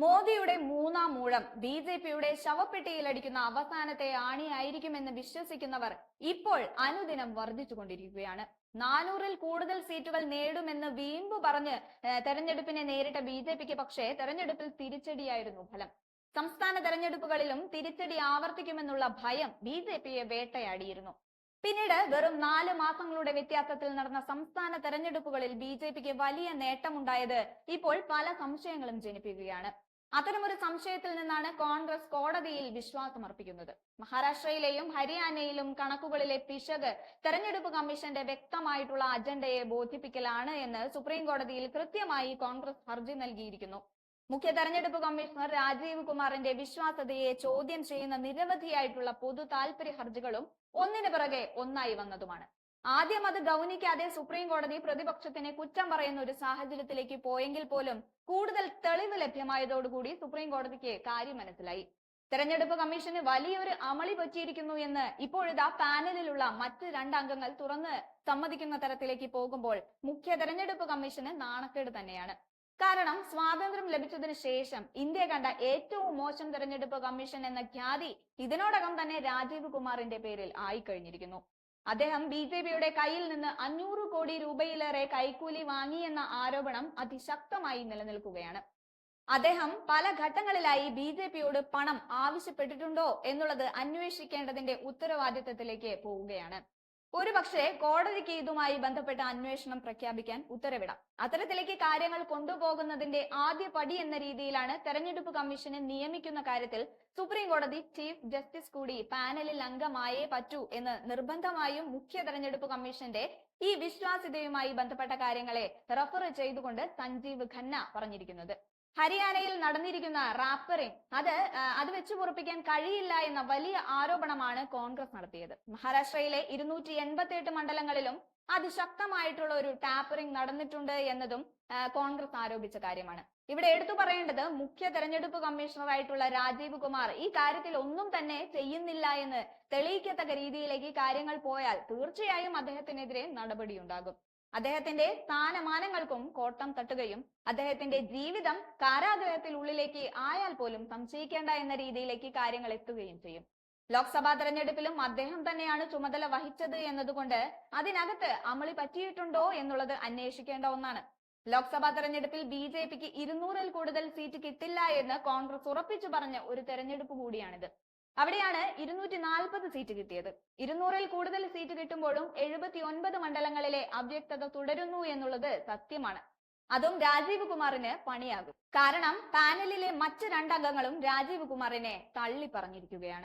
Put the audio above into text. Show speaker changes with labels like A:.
A: മോദിയുടെ മൂന്നാം മൂഴം B J പിയുടെ ശവപ്പെട്ടിയിലടിക്കുന്ന അവസാനത്തെ ആണിയായിരിക്കുമെന്ന് വിശ്വസിക്കുന്നവർ ഇപ്പോൾ അനുദിനം വർദ്ധിച്ചുകൊണ്ടിരിക്കുകയാണ്. നാനൂറിൽ കൂടുതൽ സീറ്റുകൾ നേടുമെന്ന് വീമ്പ് പറഞ്ഞ് തെരഞ്ഞെടുപ്പിനെ നേരിട്ട ബി ജെ പിക്ക് പക്ഷേ തെരഞ്ഞെടുപ്പിൽ തിരിച്ചടിയായിരുന്നു ഫലം. സംസ്ഥാന തെരഞ്ഞെടുപ്പുകളിലും തിരിച്ചടി ആവർത്തിക്കുമെന്നുള്ള ഭയം ബി ജെ പിയെ വേട്ടയാടിയിരുന്നു. പിന്നീട് വെറും നാല് മാസങ്ങളുടെ വ്യത്യാസത്തിൽ നടന്ന സംസ്ഥാന തെരഞ്ഞെടുപ്പുകളിൽ ബി ജെ പിക്ക് വലിയ നേട്ടമുണ്ടായത് ഇപ്പോൾ പല സംശയങ്ങളും ജനിപ്പിക്കുകയാണ്. അത്തരമൊരു സംശയത്തിൽ നിന്നാണ് കോൺഗ്രസ് കോടതിയിൽ വിശ്വാസം അർപ്പിക്കുന്നത് മഹാരാഷ്ട്രയിലെയും ഹരിയാനയിലും കണക്കുകളിലെ പിശക് തെരഞ്ഞെടുപ്പ് കമ്മീഷന്റെ വ്യക്തമായിട്ടുള്ള അജണ്ടയെ ബോധിപ്പിക്കലാണ് എന്ന് സുപ്രീം കോടതിയിൽ കൃത്യമായി കോൺഗ്രസ് ഹർജി നൽകിയിരിക്കുന്നു. മുഖ്യ തെരഞ്ഞെടുപ്പ് കമ്മീഷണർ രാജീവ് കുമാറിന്റെ വിശ്വാസ്യതയെ ചോദ്യം ചെയ്യുന്ന നിരവധിയായിട്ടുള്ള പൊതു താൽപര്യ ഹർജികളും ഒന്നിനു പിറകെ ഒന്നായി വന്നതുമാണ്. ആദ്യം അത് ഗൗനിക്കാതെ സുപ്രീം കോടതി പ്രതിപക്ഷത്തിനെ കുറ്റം പറയുന്ന ഒരു സാഹചര്യത്തിലേക്ക് പോയെങ്കിൽ പോലും കൂടുതൽ തെളിവ് ലഭ്യമായതോടുകൂടി സുപ്രീം കോടതിക്ക് കാര്യം മനസ്സിലായി തെരഞ്ഞെടുപ്പ് കമ്മീഷന് വലിയൊരു അമളി പറ്റിയിരിക്കുന്നു എന്ന് ഇപ്പോഴിതാ പാനലിലുള്ള മറ്റ് രണ്ടംഗങ്ങൾ തുറന്ന് സമ്മതിക്കുന്ന തരത്തിലേക്ക് പോകുമ്പോൾ മുഖ്യ തെരഞ്ഞെടുപ്പ് കമ്മീഷന് നാണക്കേട് തന്നെയാണ്. കാരണം സ്വാതന്ത്ര്യം ലഭിച്ചതിന് ശേഷം ഇന്ത്യ കണ്ട ഏറ്റവും മോശം തെരഞ്ഞെടുപ്പ് കമ്മീഷൻ എന്ന ഖ്യാതി ഇതിനോടകം തന്നെ രാജീവ് കുമാറിന്റെ പേരിൽ ആയിക്കഴിഞ്ഞിരിക്കുന്നു. അദ്ദേഹം ബി ജെ പിയുടെ കയ്യിൽ നിന്ന് അഞ്ഞൂറ് കോടി രൂപയിലേറെ കൈക്കൂലി വാങ്ങിയെന്ന ആരോപണം അതിശക്തമായി നിലനിൽക്കുകയാണ്. അദ്ദേഹം പല ഘട്ടങ്ങളിലായി ബി ജെ പിയോട് പണം ആവശ്യപ്പെട്ടിട്ടുണ്ടോ എന്നുള്ളത് അന്വേഷിക്കേണ്ടതിന്റെ ഉത്തരവാദിത്തത്തിലേക്ക് പോവുകയാണ്. ഒരുപക്ഷെ കോടതിക്ക് ഇതുമായി ബന്ധപ്പെട്ട അന്വേഷണം പ്രഖ്യാപിക്കാൻ ഉത്തരവിടാം. അത്തരത്തിലേക്ക് കാര്യങ്ങൾ കൊണ്ടുപോകുന്നതിന്റെ ആദ്യ പടി എന്ന രീതിയിലാണ് തെരഞ്ഞെടുപ്പ് കമ്മീഷനെ നിയമിക്കുന്ന കാര്യത്തിൽ സുപ്രീം കോടതി ചീഫ് ജസ്റ്റിസ് കൂടി പാനലിൽ അംഗമായേ പറ്റൂ എന്ന് നിർബന്ധമായും മുഖ്യ തെരഞ്ഞെടുപ്പ് കമ്മീഷന്റെ ഈ വിശ്വാസ്യതയുമായി ബന്ധപ്പെട്ട കാര്യങ്ങളെ റഫർ ചെയ്തുകൊണ്ട് സഞ്ജീവ് ഖന്ന പറഞ്ഞിരിക്കുന്നത്. ഹരിയാനയിൽ നടന്നിരിക്കുന്ന റാപ്പറിംഗ് അത് അത് വെച്ചു പൊറപ്പിക്കാൻ കഴിയില്ല എന്ന വലിയ ആരോപണമാണ് കോൺഗ്രസ് നടത്തിയത്. മഹാരാഷ്ട്രയിലെ ഇരുന്നൂറ്റി എൺപത്തി എട്ട് മണ്ഡലങ്ങളിലും അതിശക്തമായിട്ടുള്ള ഒരു ടാപ്പറിംഗ് നടന്നിട്ടുണ്ട് എന്നതും കോൺഗ്രസ് ആരോപിച്ച കാര്യമാണ്. ഇവിടെ എടുത്തു പറയേണ്ടത് മുഖ്യ തെരഞ്ഞെടുപ്പ് കമ്മീഷണറായിട്ടുള്ള രാജീവ് കുമാർ ഈ കാര്യത്തിൽ ഒന്നും തന്നെ ചെയ്യുന്നില്ല എന്ന് തെളിയിക്കത്തക്ക രീതിയിലേക്ക് കാര്യങ്ങൾ പോയാൽ തീർച്ചയായും അദ്ദേഹത്തിനെതിരെ നടപടിയുണ്ടാകും. അദ്ദേഹത്തിന്റെ സ്ഥാനമാനങ്ങൾക്കും കോട്ടം തട്ടുകയും അദ്ദേഹത്തിന്റെ ജീവിതം കാരാഗ്രഹത്തിൽ ഉള്ളിലേക്ക് ആയാൽ പോലും സംശയിക്കേണ്ട എന്ന രീതിയിലേക്ക് കാര്യങ്ങൾ എത്തുകയും ചെയ്യും. ലോക്സഭാ തെരഞ്ഞെടുപ്പിലും അദ്ദേഹം തന്നെയാണ് ചുമതല വഹിച്ചത് എന്നതുകൊണ്ട് അതിനകത്ത് അമളി പറ്റിയിട്ടുണ്ടോ എന്നുള്ളത് അന്വേഷിക്കേണ്ട ഒന്നാണ്. ലോക്സഭാ തെരഞ്ഞെടുപ്പിൽ ബി ജെ പിക്ക് ഇരുന്നൂറിൽ കൂടുതൽ സീറ്റ് കിട്ടില്ല എന്ന് കോൺഗ്രസ് ഉറപ്പിച്ചു പറഞ്ഞ ഒരു തെരഞ്ഞെടുപ്പ് കൂടിയാണിത്. അവിടെയാണ് ഇരുന്നൂറ്റി നാൽപ്പത് സീറ്റ് കിട്ടിയത്. ഇരുന്നൂറിൽ കൂടുതൽ സീറ്റ് കിട്ടുമ്പോഴും എഴുപത്തി ഒൻപത് മണ്ഡലങ്ങളിലെ അവ്യക്തത തുടരുന്നു എന്നുള്ളത് സത്യമാണ്. അതും രാജീവ് കുമാറിന് പണിയാകും. കാരണം പാനലിലെ മറ്റ് രണ്ടംഗങ്ങളും രാജീവ് കുമാറിനെ തള്ളി പറഞ്ഞിരിക്കുകയാണ്